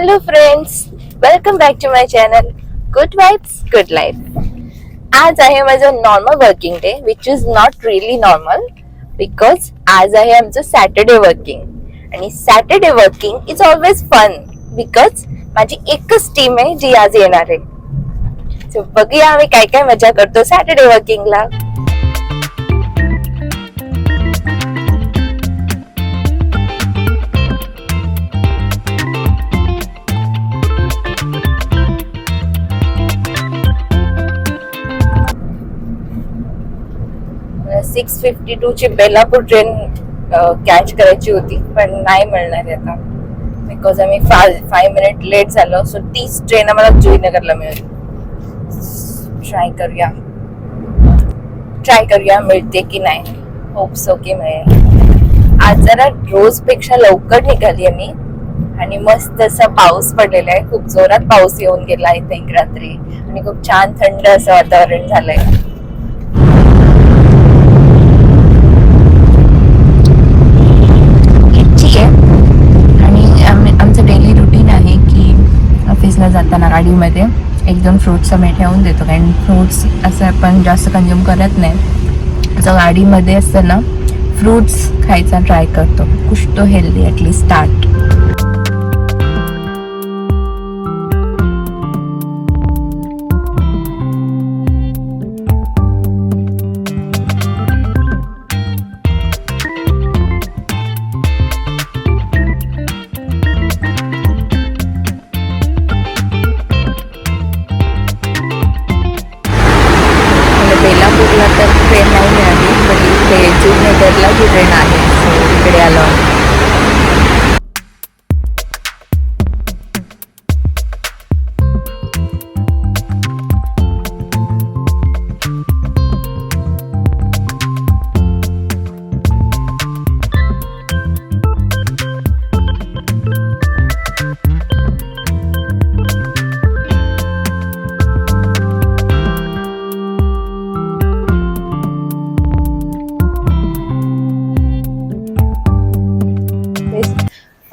Hello friends welcome back to my channel good vibes good life आज आहे माझं normal working day which is not really normal because आज आहे आमचं Saturday working आणि Saturday working is always fun because माझी एकच team आहे जी आज येणार आहे. सो बघूया आम्ही काय काय मजा करतो सॅटर्डे वर्किंगला सिक्स फिफ्टी टू ची बेलापूर ट्रेन कॅच करायची होती पण नाही मिळणार आहे आता. बिकॉज आम्ही फाय मिनिट लेट झालो सो तीच ट्रेन आम्हाला जुईनगरला मिळेल. ट्राय करूया. ट्राय करूया मिळते की नाही. होप्स की मिळेल. आज जरा रोजपेक्षा लवकर निघाली आम्ही. आणि मस्त असा पाऊस पडलेला आहे. खूप जोरात पाऊस येऊन गेला आय थिंक रात्री. आणि खूप छान थंड असं वातावरण झालंय. जाताना एक दोन फ्रुट्स आम्ही ठेवून देतो. कारण फ्रुट्स असं आपण जास्त कंझ्युम करत नाही. असं गाडीमध्ये असताना फ्रुट्स खायचा ट्राय करतो. कुछ तो हेल्दी ॲटलीस्ट स्टार्ट ट्रेन नाही मिळाली पण इथे जुनगरला ही ट्रेन आहे सो इकडे आलो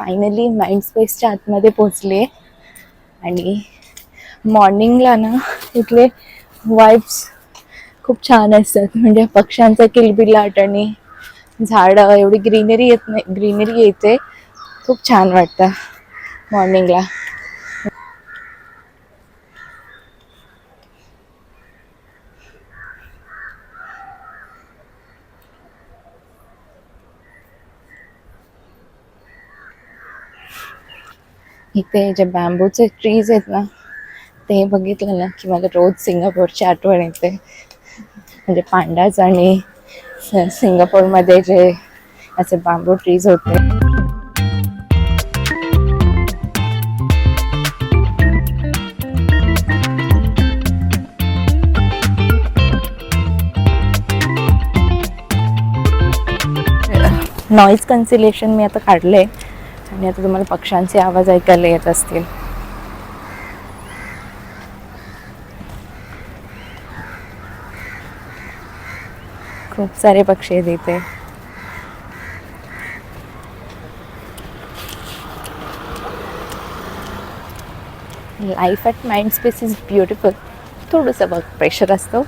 फायनली माइंड स्पेसच्या आतमध्ये पोचले आणि मॉर्निंगला ना इथले वाईब्स खूप छान असतात. म्हणजे पक्ष्यांचा किलबिलाट आणि झाडं एवढी ग्रीनरी येत नाही ग्रीनरी येते. खूप छान वाटतं मॉर्निंगला इथे जे बॅम्बूचे ट्रीज आहेत ना ते बघितलं ना की मला रोज सिंगापूरची आठवण येते. म्हणजे पांडाच आणि सिंगापूरमध्ये जे असे बांबू ट्रीज होते. नॉईज कन्सिलेशन मी आता काढलंय. आणि आता तुम्हाला पक्ष्यांचे आवाज ऐकायला येत असतील. खूप सारे पक्षी आहेत इथे. Life at mind space is beautiful थोडंसं बघ प्रेशर असतं.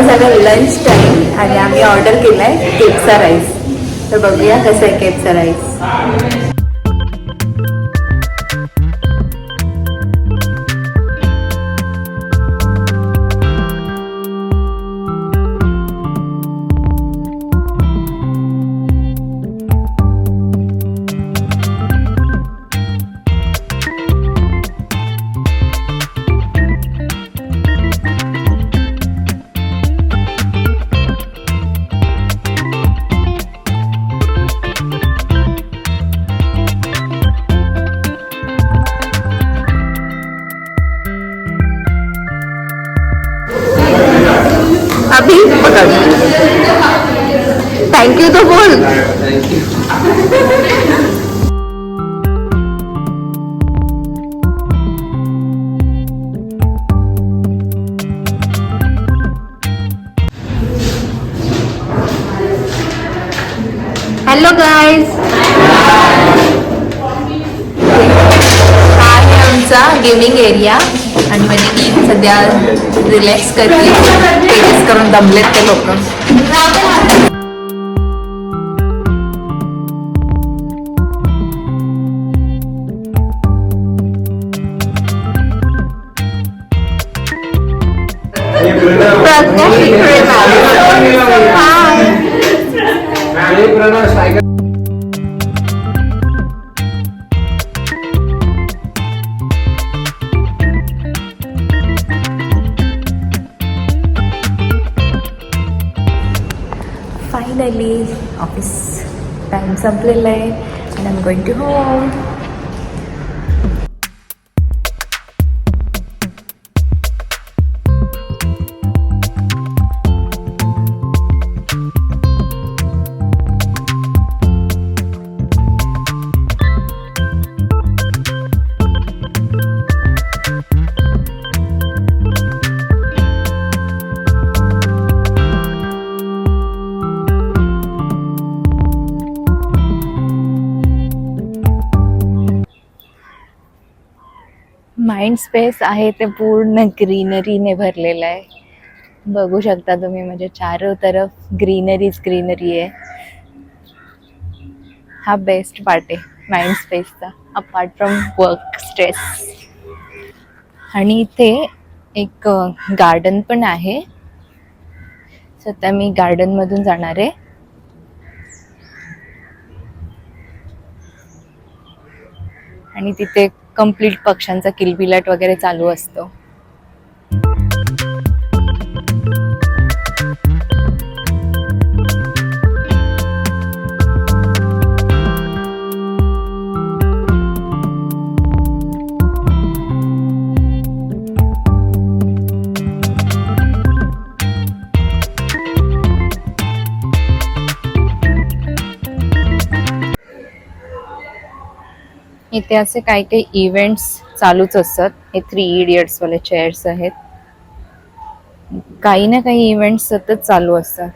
आता झालं लंच टाईम आणि आम्ही ऑर्डर केलाय केकचा राईस तर बघूया कसं आहे केकचा राईस थँक्यू तो बोल. हॅलो गाईज हा आहे आमचा गेमिंग एरिया आणि म्हणजे मी सध्या रिलॅक्स करते. टेनिस करून दमलेत ते लोक. Pragya Shikre ma'am hi finally office time संपलेला आहे and I am going to Mind space आहे ते पूर्ण ग्रीनरीने भरलेलं आहे. बघू शकता तुम्ही म्हणजे चारो तरफ ग्रीनरीच ग्रीनरी आहे. हा बेस्ट पार्ट आहे माइंड स्पेसचा अपार्ट फ्रॉम वर्क स्ट्रेस आणि इथे एक गार्डन पण आहे. सध्या मी गार्डनमधून जाणार आहे. आणि तिथे कंप्लीट पक्ष्यांचा किलबिलाट वगैरे चालू असतो. इथे असे काही काही इव्हेंट्स चालूच असतात. हे थ्री इडियट्स वाले चेअर्स आहेत. काही ना काही इव्हेंट्स सतत चालू असतात.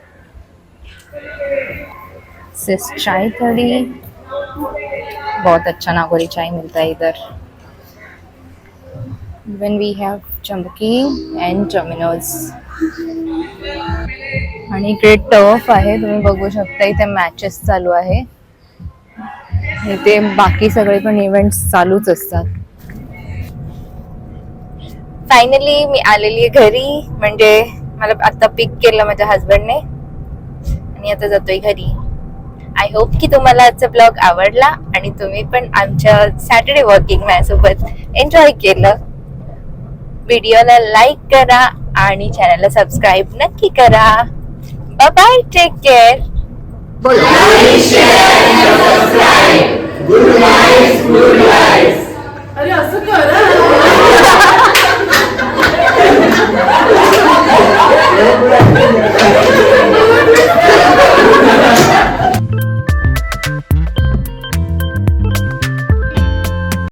सिस चाय थोड़ी. बहुत अच्छा नागोरी चाय मिलता है इधर. इवन वी हॅव चमकी अँड चमिनोज आणि इकडे टर्फ आहे. तुम्ही बघू शकता इथे मॅचेस चालू आहे. इथे बाकी सगळे पण इव्हेंट्स चालूच असतात. फायनली मी आलेली आहे घरी. म्हणजे मला आता पिक केलं माझ्या हसबंडने आणि आता जातोय घरी. आय होप की तुम्हाला आजचा ब्लॉग आवडला आणि तुम्ही पण आमच्या सॅटर्डे वर्किंग माझ्यासोबत एन्जॉय केलं. व्हिडिओला लाईक करा आणि चॅनलला सबस्क्राईब नक्की करा. Bye take care Bojo. Napiszcie i subskrybuj.